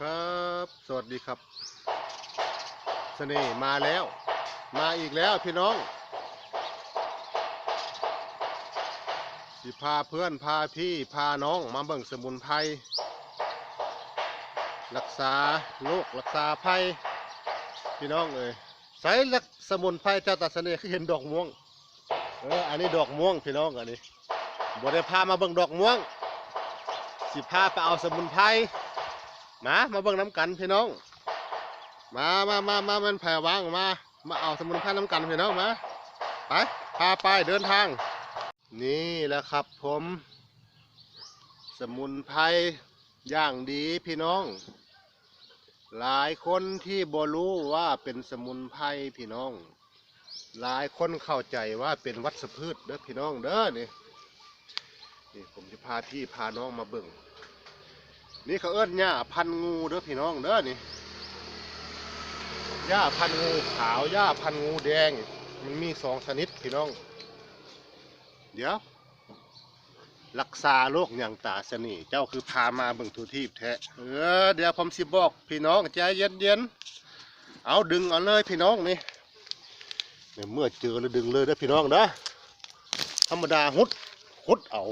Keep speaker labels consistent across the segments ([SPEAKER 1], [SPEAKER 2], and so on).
[SPEAKER 1] ครับ สวัสดีครับเสน่ห์มาแล้ว มาอีกแล้วพี่น้อง สิพาเพื่อนพาพี่พาน้องมาเบิ่งสมุนไพรรักษาโรครักษาภัยพี่น้องเอ้ยใส่ลักสมุนไพรเจ้าตาเสน่ห์คือเห็นดอกม่วงเอออันนี้ดอกม่วงพี่น้องอันนี้บ่ได้พามาเบิ่งดอกม่วง สิพาไปเอาสมุนไพร มามาเบิ่งน้ำกันพี่น้อง มามามามามันแผ่วางมา มาเอาสมุนไพรน้ำกันพี่น้องมาไปพาไปเดินทาง นี่แหละครับผม สมุนไพรอย่างดีพี่น้อง หลายคนที่บรู้ว่าเป็นสมุนไพรพี่น้อง หลายคนเข้าใจว่าเป็นวัชพืชเด้อพี่น้องเด้อนี่นี่ผมจะพาพี่พาน้องมาเบิ่ง นี่เขาเอิ้นหญ้าพันงูเด้อพี่น้องเด้อนี่หญ้าพันงูขาวหญ้าพันงูแดง มันมีสองชนิดพี่น้อง เดี๋ยว รักษาโรคอย่างตาสนีเจ้าคือพามาเบิ่งทูทีบแท้เออเดี๋ยวผมสิบอก พี่น้องใจเย็นเย็นๆเอาดึงเอาเลยพี่น้องนี่เนี่ยเมื่อเจอแล้วดึงเลยเด้อพี่น้องเด้อธรรมดาหุดหุดเอา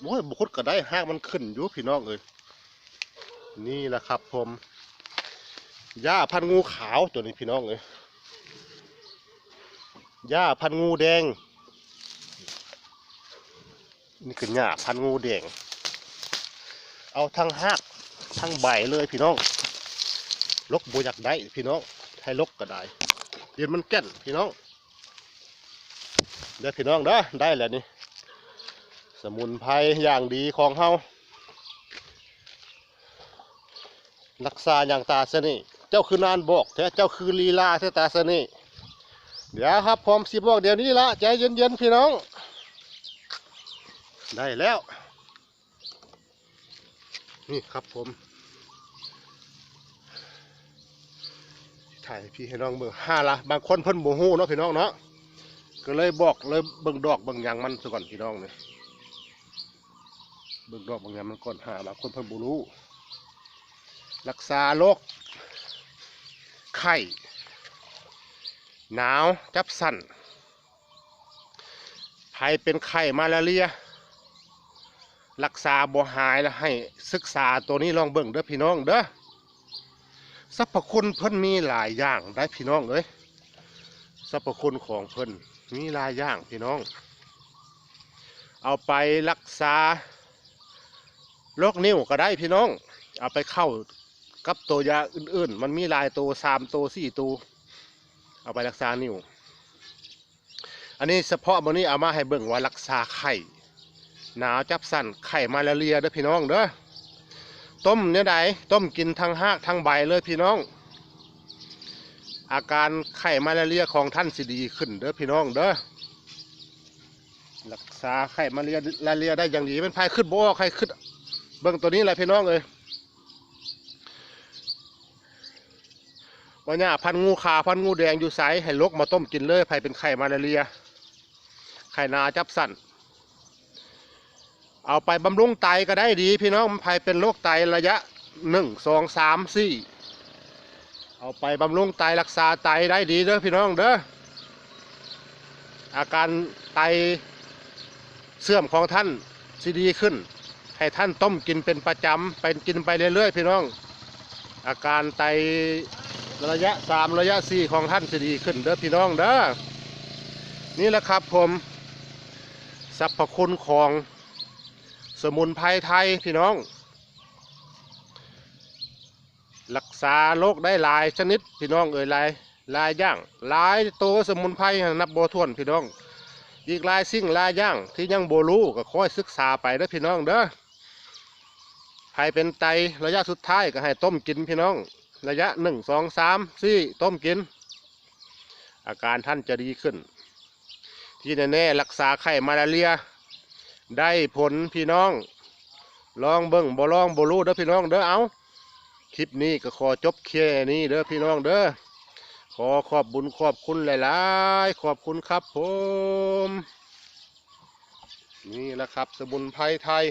[SPEAKER 1] โอ้ยบุคุดก็ได้หากมันขึ้นอยู่พี่น้องเอ้ย นี่แหละครับผมหญ้าพันงูขาวตัวนี้พี่น้องเอ้ยหญ้าพันงูแดง นี่คือหญ้าพันงูแดง เอาทั้งหากทั้งใบเลยพี่น้อง ลกบอยากได้พี่น้อง ให้ลกก็ได้ เดี๋ยวมันแก่นพี่น้อง เดี๋ยวพี่น้องเด้อได้แล้วนี่ สมุนไพรอย่างดีของเฮา รักษาอย่างตาเสน่เจ้าคือนานบอกแท้เจ้าคือลีลาแท้ตาเสน่เดี๋ยวครับผมสิบอกเดี๋ยวนี้ละใจเย็นๆพี่น้อง ได้แล้ว นี่ครับผมถ่ายพี่ให้น้องเบิ่งห้าละบางคนเพิ่นบ่ฮู้เนาะพี่น้องเนาะก็เลยบอกเลยเบิ่งดอกเบิ่งยังมันซะก่อนพี่น้องเนี่ยเบิ่งดอกบางอย่างมันก่อนหาบางคนเพิ่นบ่รู้ รักษาโรคไข้หนาวจับสั่นใครเป็นไข้มาลาเรีย รักษาบ่หายแล้วให้ศึกษาตัวนี้ลองเบิ่งเด้อพี่น้องเด้อสรรพคุณเพิ่นมีหลายอย่างได้พี่น้องเอ้ยสรรพคุณของเพิ่นมีหลายอย่างพี่น้อง เอาไปรักษาโรคนิ้วก็ได้พี่น้อง เอาไปเข้า กับตัวยาอื่นๆ มันมีลายตัวสามตัวสี่ตัวเอาไปรักษานิ้วอันนี้เฉพาะมันนี้เอามาให้เบิ่งว่ารักษาไข้หนาวจับสั่นไข้มาลาเรียเด้อพี่น้องเด้อต้มเนี่ยใดต้มกินทั้งหากทั้งใบเลยพี่น้อง อาการไข้มาลาเรียของท่านสิดีขึ้นเด้อพี่น้องเด้อรักษาไข้มาเรียลาเรียได้อย่างดีเป็นภายขึ้นบ่อไข้ขึ้นเบิ่งตัวนี้แหละพี่น้องเอ้ย ว่าเนี่ยพันงูขาพันงูแดงอยู่ไสให้ลกมาต้มกินเลยไผเป็นไข้มาลาเรีย ไข้นาจับสั่น เอาไปบำรุงไตก็ได้ดีพี่น้องไผเป็นโรคไตระยะหนึ่งสองสามสี่เอาไปบำรุงไตรักษาไตได้ดีเด้อพี่น้องเด้ออาการไตเสื่อมของท่านสิดีขึ้น ให้ท่านต้มกินเป็นประจำไปกินไปเรื่อยๆพี่น้อง อาการไต ระยะสามระยะสี่ของท่านจะดีขึ้นเด้อพี่น้องเด้อนี่แหละครับผมสรรพคุณของสมุนไพรไทยพี่น้อง รักษาโรคได้หลายชนิดพี่น้องเอ่ยหลายหลายอย่างหลายตัวสมุนไพรนับโบทวนพี่น้อง อีกหลายสิ่งหลายอย่างที่ยังโบรู้ก็ค่อยศึกษาไปเด้อพี่น้องเด้อใครเป็นไตระยะสุดท้ายก็ให้ต้มกินพี่น้อง ระยะหนึ่งสองสามสี่ต้มกิน อาการท่านจะดีขึ้น ที่แน่ๆรักษาไข้มาลาเรีย ได้ผลพี่น้องลองเบิ่งบ่ลองบ่รู้เด้อพี่น้องเด้อเอาคลิปนี้ก็ขอจบแค่นี้เด้อพี่น้องเด้อขอขอบบุญขอบคุณหลายๆ ขอบคุณครับผม นี่แหละครับ สมุนไพรไทย